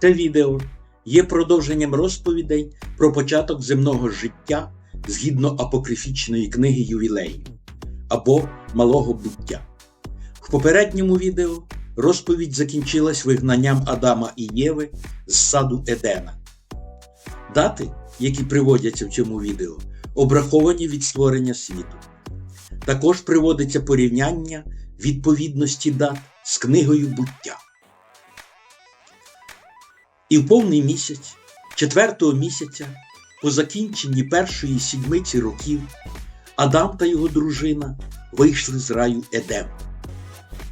Це відео є продовженням розповідей про початок земного життя згідно апокрифічної книги Ювілею або Малого буття. В попередньому відео розповідь закінчилась вигнанням Адама і Єви з саду Едена. Дати, які приводяться в цьому відео, обраховані від створення світу. Також приводиться порівняння відповідності дат з книгою буття. І в повний місяць, четвертого місяця, по закінченні першої сідмиці років, Адам та його дружина вийшли з раю Едем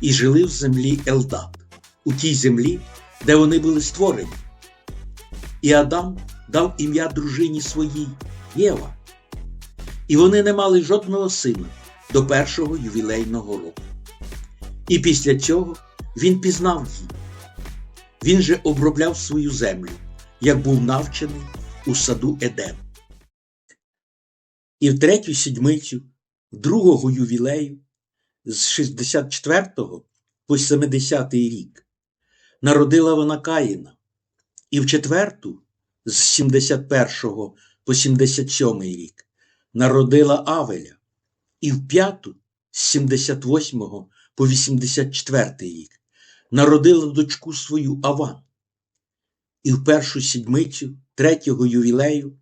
і жили в землі Елдат, у тій землі, де вони були створені. І Адам дав ім'я дружині своїй Єва. І вони не мали жодного сина до першого ювілейного року. І після цього він пізнав її. Він же обробляв свою землю, як був навчений у саду Едем. І в третю сідмицю другого ювілею з 64 по 70 рік народила вона Каїна, і в четверту з 71 по 77 рік народила Авеля, і в п'яту з 78 по 84 рік народила дочку свою Аван. І в першу сідмицю третього ювілею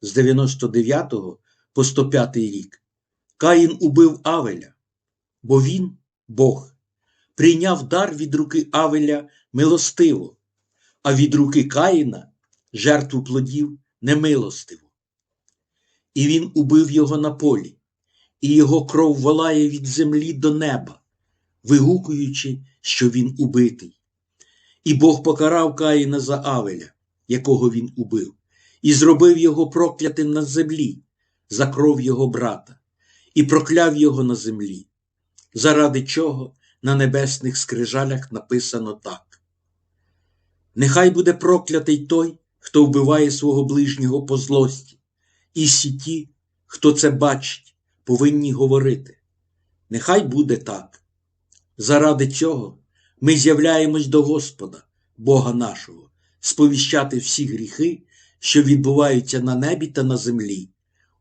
з 99 по 105 рік Каїн убив Авеля, бо він, Бог, прийняв дар від руки Авеля милостиво, а від руки Каїна жертву плодів немилостиво. І він убив його на полі, і його кров волає від землі до неба, вигукуючи, що він убитий. І Бог покарав Каїна за Авеля, якого він убив, і зробив його проклятим на землі за кров його брата, і прокляв його на землі, заради чого на небесних скрижалях написано так. Нехай буде проклятий той, хто вбиває свого ближнього по злості, і всі ті, хто це бачить, повинні говорити. Нехай буде так. Заради цього ми з'являємось до Господа, Бога нашого, сповіщати всі гріхи, що відбуваються на небі та на землі,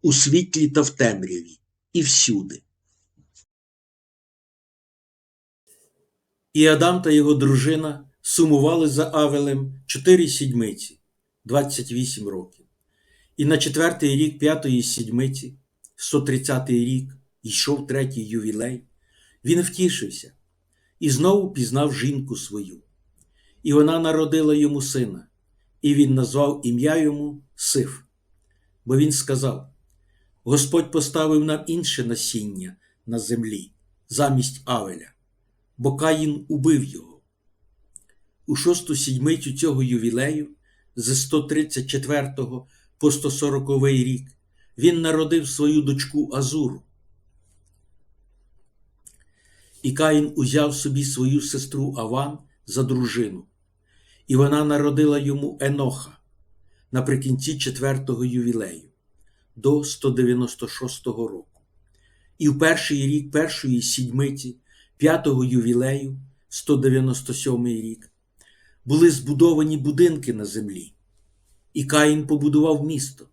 у світлі та в темряві, і всюди. І Адам та його дружина сумували за Авелем чотири сідмиці, 28 років. І на четвертий рік п'ятої сідмиці, 130 рік, йшов третій ювілей, він втішився і знову пізнав жінку свою. І вона народила йому сина, і він назвав ім'я йому Сиф. Бо він сказав: Господь поставив нам інше насіння на землі замість Авеля, бо Каїн убив його. У шосту сідмицю цього ювілею з 134 по 140 рік він народив свою дочку Азуру. І Каїн узяв собі свою сестру Аван за дружину, і вона народила йому Еноха наприкінці четвертого ювілею до 196 року. І в перший рік першої сідмиці п'ятого ювілею, 197 рік, були збудовані будинки на землі. І Каїн побудував місто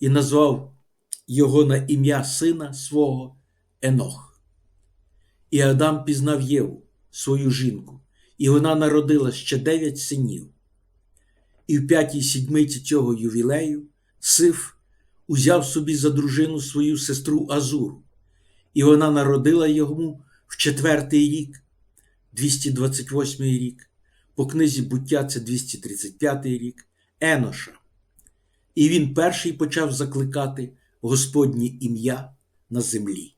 і назвав його на ім'я сина свого Енох. І Адам пізнав Єву, свою жінку, і вона народила ще дев'ять синів. І в п'ятій сідмиці цього ювілею Сиф узяв собі за дружину свою сестру Азуру, і вона народила йому в четвертий рік, 228 рік, по книзі буття це 235 рік, Еноша. І він перший почав закликати Господнє ім'я на землі.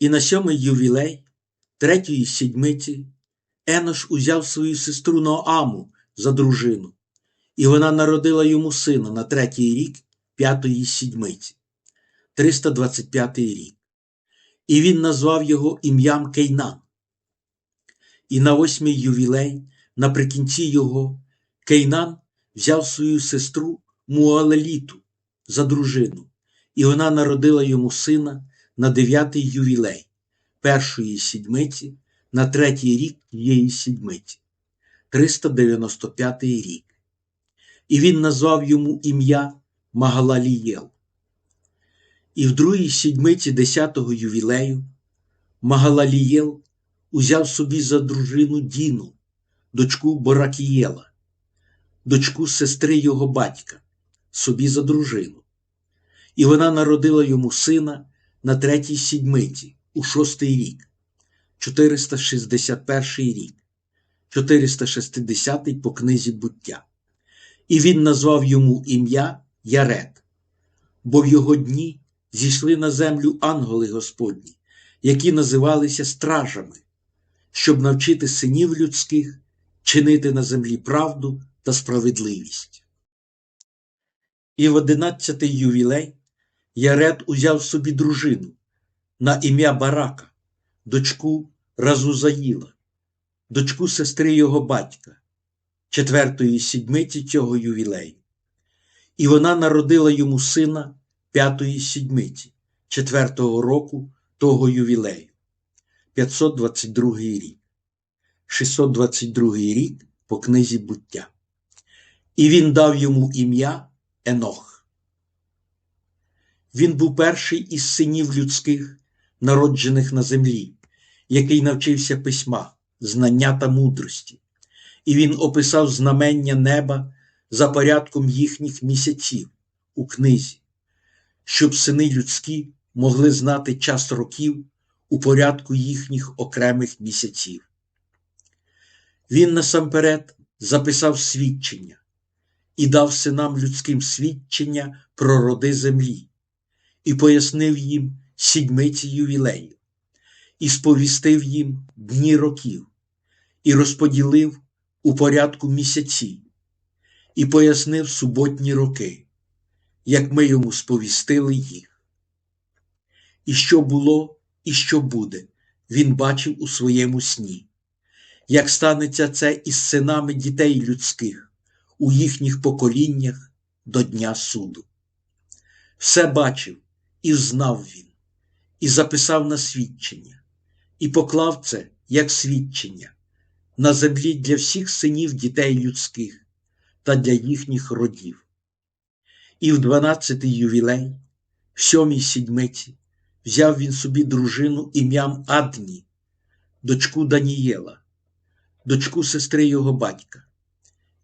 І на сьомий ювілей третьої сідмиці Енош узяв свою сестру Ноаму за дружину, і вона народила йому сина на третій рік п'ятої сідмиці, 325 рік. І він назвав його ім'ям Кейнан. І на восьмий ювілей, наприкінці його, Кейнан взяв свою сестру Муалеліту за дружину, і вона народила йому сина на дев'ятий ювілей першої сідмиці на третій рік тієї сідмиці, 395 рік. І він назвав йому ім'я Магалалієл. І в другій сідмиці десятого ювілею Магалалієл узяв собі за дружину Діну, дочку Боракієла, дочку сестри його батька, собі за дружину. І вона народила йому сина на третій сідмиці у шостий рік, 461 рік, 460 по книзі буття. І він назвав йому ім'я Яред, бо в його дні зійшли на землю ангели Господні, які називалися стражами, щоб навчити синів людських чинити на землі правду та справедливість. І в одинадцятий ювілей Яред узяв собі дружину на ім'я Барака, дочку Разузаїла, дочку сестри його батька, четвертої сідмиці цього ювілею. І вона народила йому сина п'ятої сідмиці, четвертого року того ювілею, 522 рік, 622 рік по книзі буття. І він дав йому ім'я Енох. Він був перший із синів людських, народжених на землі, який навчився письма, знання та мудрості, і він описав знамення неба за порядком їхніх місяців у книзі, щоб сини людські могли знати час років у порядку їхніх окремих місяців. Він насамперед записав свідчення і дав синам людським свідчення про роди землі, і пояснив їм сідмиці ювілею, і сповістив їм дні років, і розподілив у порядку місяці, і пояснив суботні роки, як ми йому сповістили їх. І що було, і що буде, він бачив у своєму сні, як станеться це із синами дітей людських у їхніх поколіннях до Дня суду. Все бачив і знав він, і записав на свідчення, і поклав це як свідчення на землі для всіх синів дітей людських та для їхніх родів. І в дванадцятий ювілей, в сьомій сідмиці, взяв він собі дружину ім'ям Адні, дочку Данієла, дочку сестри його батька.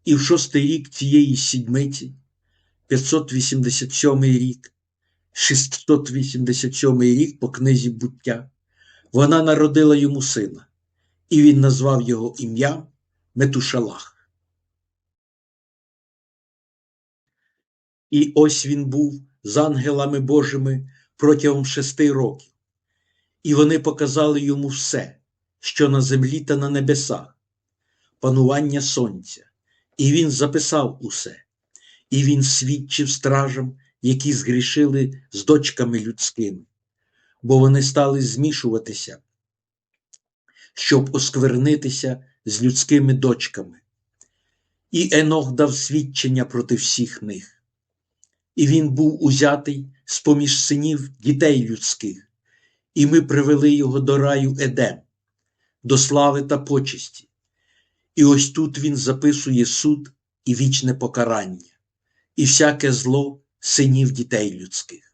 І в шостий рік цієї сідмиці, 587 рік, 687 рік по книзі буття, вона народила йому сина, і він назвав його ім'ям Метушалах. І ось він був з ангелами Божими протягом шести років, і вони показали йому все, що на землі та на небесах, панування сонця, і він записав усе, і він свідчив стражам, які згрішили з дочками людськими, бо вони стали змішуватися, щоб осквернитися з людськими дочками. І Енох дав свідчення проти всіх них. І він був узятий з поміж синів дітей людських, і ми привели його до раю Едем, до слави та почесті. І ось тут він записує суд і вічне покарання, і всяке зло синів дітей людських.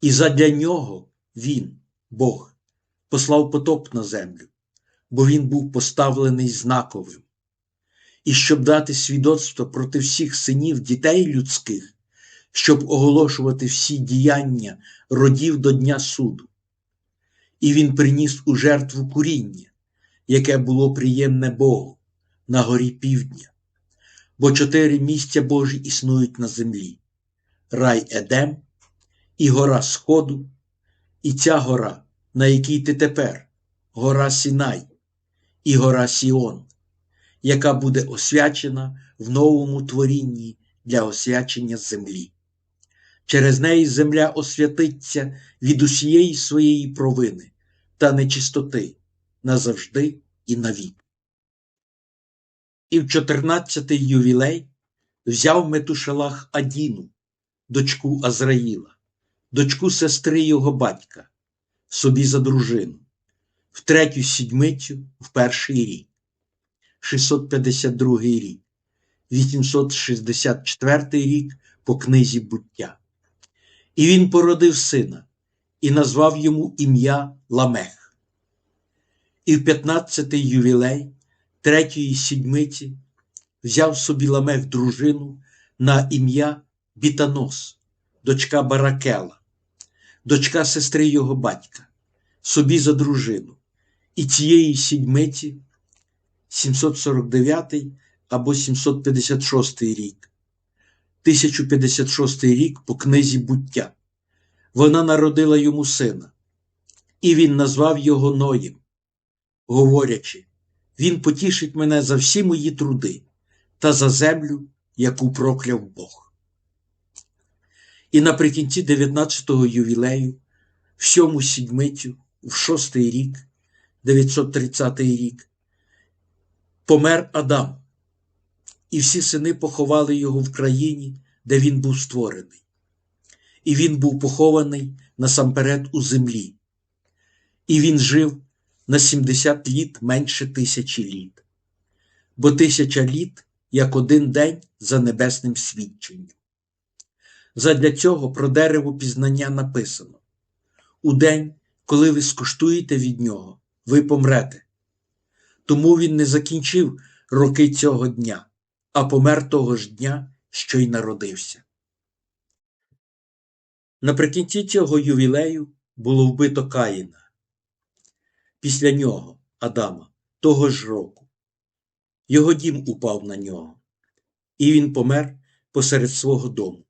І задля нього він, Бог, послав потоп на землю, бо він був поставлений знаковим. І щоб дати свідоцтво проти всіх синів дітей людських, щоб оголошувати всі діяння родів до Дня суду. І він приніс у жертву куріння, яке було приємне Богу на горі півдня, бо чотири місця Божі існують на землі рай Едем, і гора Сходу, і ця гора, на якій ти тепер, гора Сінай, і гора Сіон, яка буде освячена в новому творінні для освячення землі. Через неї земля освятиться від усієї своєї провини та нечистоти назавжди і навік. І в чотирнадцятий ювілей взяв Метушалах Адіну, дочку Азраїла, дочку сестри його батька, собі за дружину, в третю сідмицю в перший рік. 652 рік, 864 рік по книзі буття. І він породив сина і назвав йому ім'я Ламех. І в 15-й ювілей третьої сідмиці взяв собі Ламех дружину на ім'я Бітанос, дочка Баракела, дочка сестри його батька, собі за дружину. І цієї сідмиці 749 або 756 рік, 1056 рік по книзі буття. Вона народила йому сина, і він назвав його Ноєм, говорячи, він потішить мене за всі мої труди та за землю, яку прокляв Бог. І наприкінці 19-го ювілею, в сьому сідмицю, в шостий рік, 930 рік, помер Адам, і всі сини поховали його в країні, де він був створений. І він був похований насамперед у землі, і він жив на 70 літ менше тисячі літ, бо тисяча літ як один день за небесним свідченням. Задля цього про дерево пізнання написано у день, коли ви скуштуєте від нього, ви помрете. Тому він не закінчив роки цього дня, а помер того ж дня, що й народився. Наприкінці цього ювілею було вбито Каїна. Після нього, Адама, того ж року. Його дім упав на нього, і він помер посеред свого дому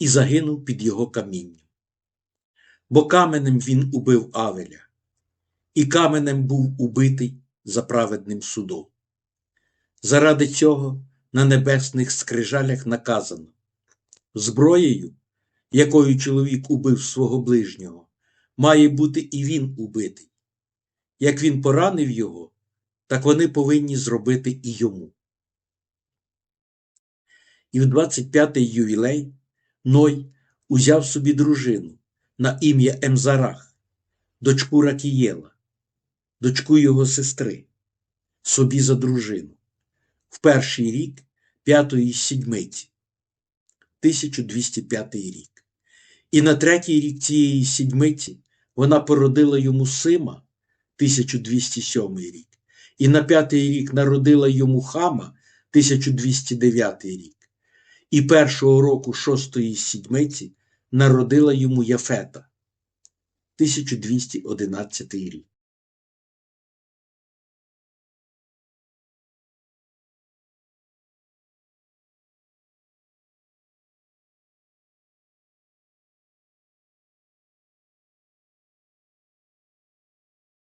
і загинув під його камінням. Бо каменем він убив Авеля, і каменем був убитий за праведним судом. Заради цього на небесних скрижалях наказано зброєю, якою чоловік убив свого ближнього, має бути і він убитий. Як він поранив його, так вони повинні зробити і йому. І в 25-й ювілей Ной узяв собі дружину на ім'я Емзарах, дочку Ракієла, дочку його сестри, собі за дружину, в перший рік п'ятої сідмиці, 1205 рік. І на третій рік цієї сідмиці вона породила йому Сима, 1207 рік, і на п'ятий рік народила йому Хама, 1209 рік, і першого року шостої сідмиці народила йому Яфета, 1211 рік.